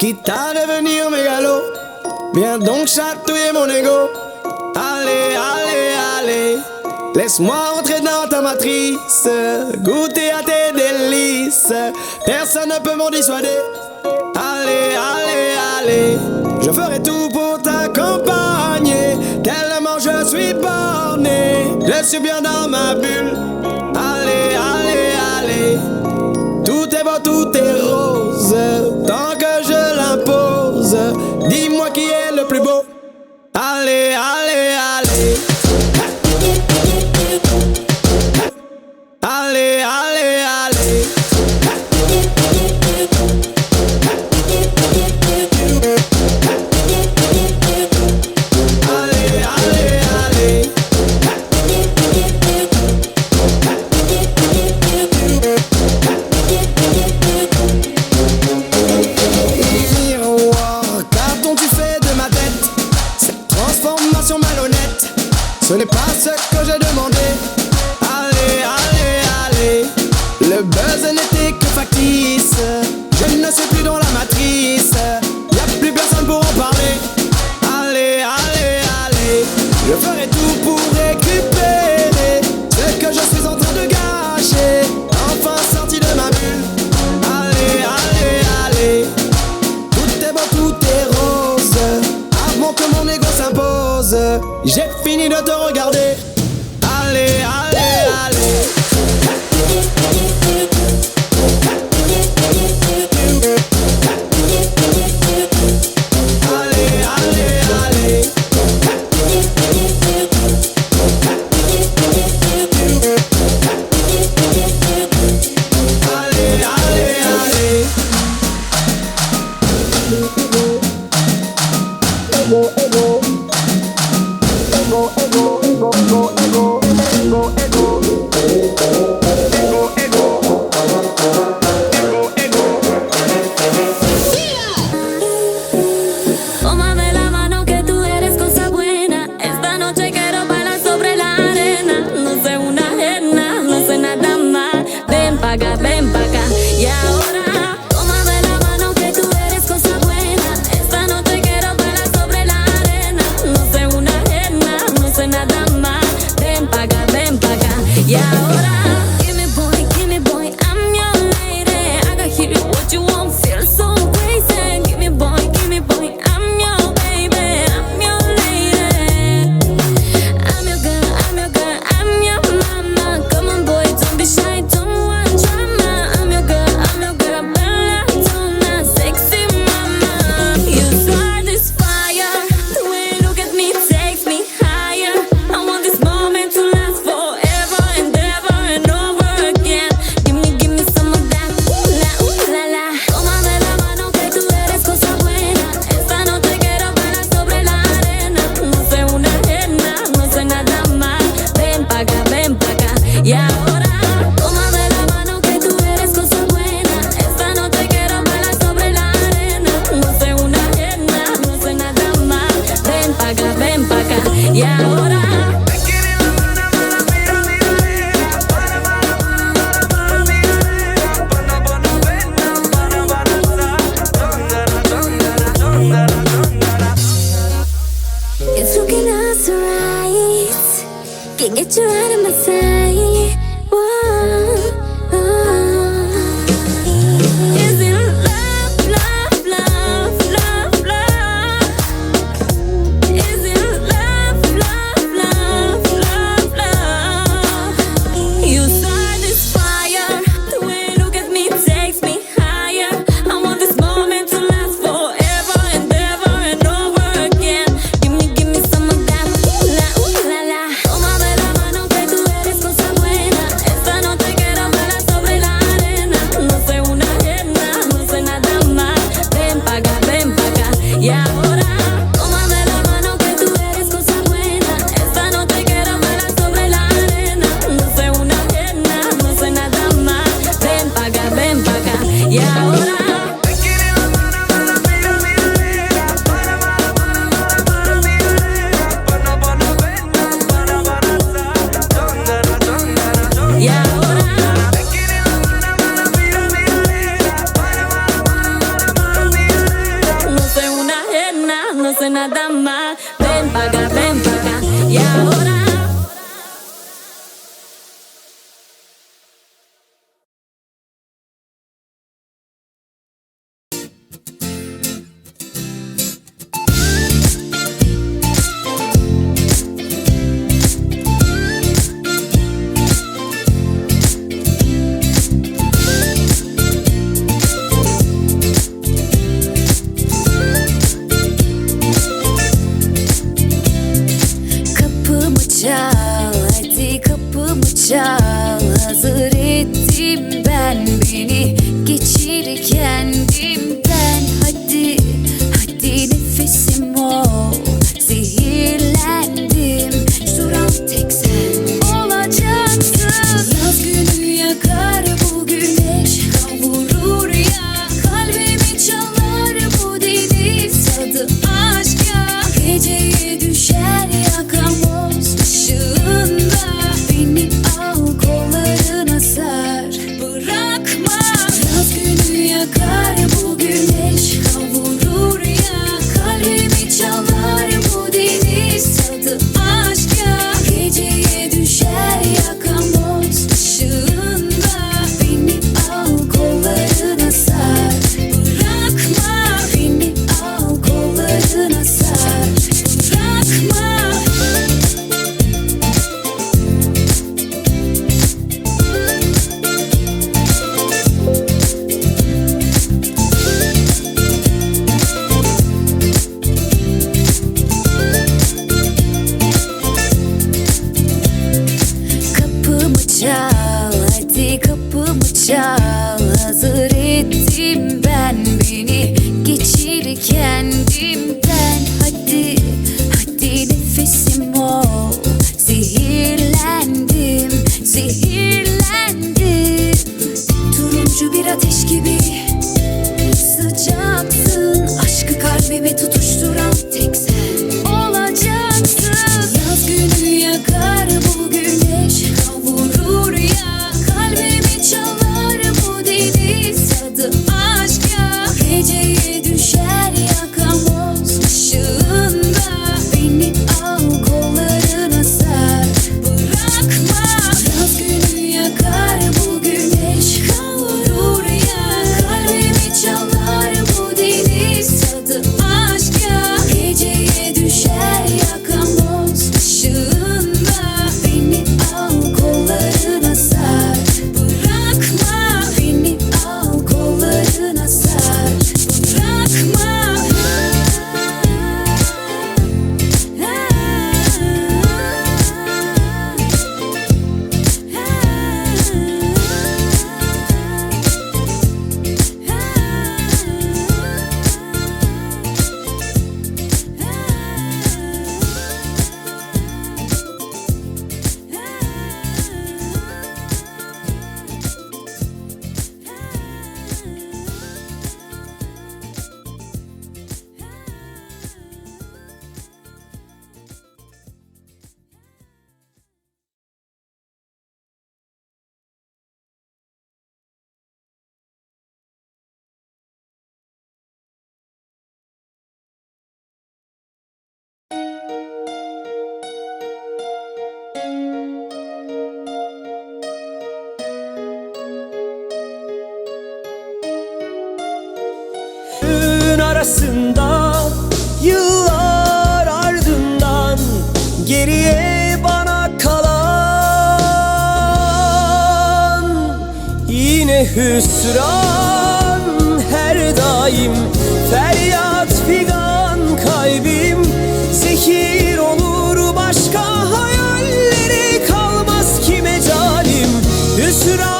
quitte à devenir mégalo. Viens donc chatouiller mon ego. Allez, allez, allez. Laisse-moi entrer dans ta matrice, goûter à tes délices. Personne ne peut m'en dissuader. Allez, allez, allez. Je ferai tout pour t'accompagner. Tellement je suis borné. Je suis bien dans ma bulle. Allez, allez, allez. Tout est beau, tout J'ai fini de te regarder. Allez, allez. can get you out of my sight. no sé nada más. Ven para acá, ven para acá. Y ahora. Çal hazır çal Hadi kapımı çal. Hazır ettim ben beni. Geçir kendimden. Hadi hadi nefesim ol. Zehirlendim zehirlendim. Turuncu bir ateş gibi. Geriye bana kalan Yine hüsran her daim. Feryat figan kalbim Zehir olur başka hayalleri Kalmaz kime canim. Hüsran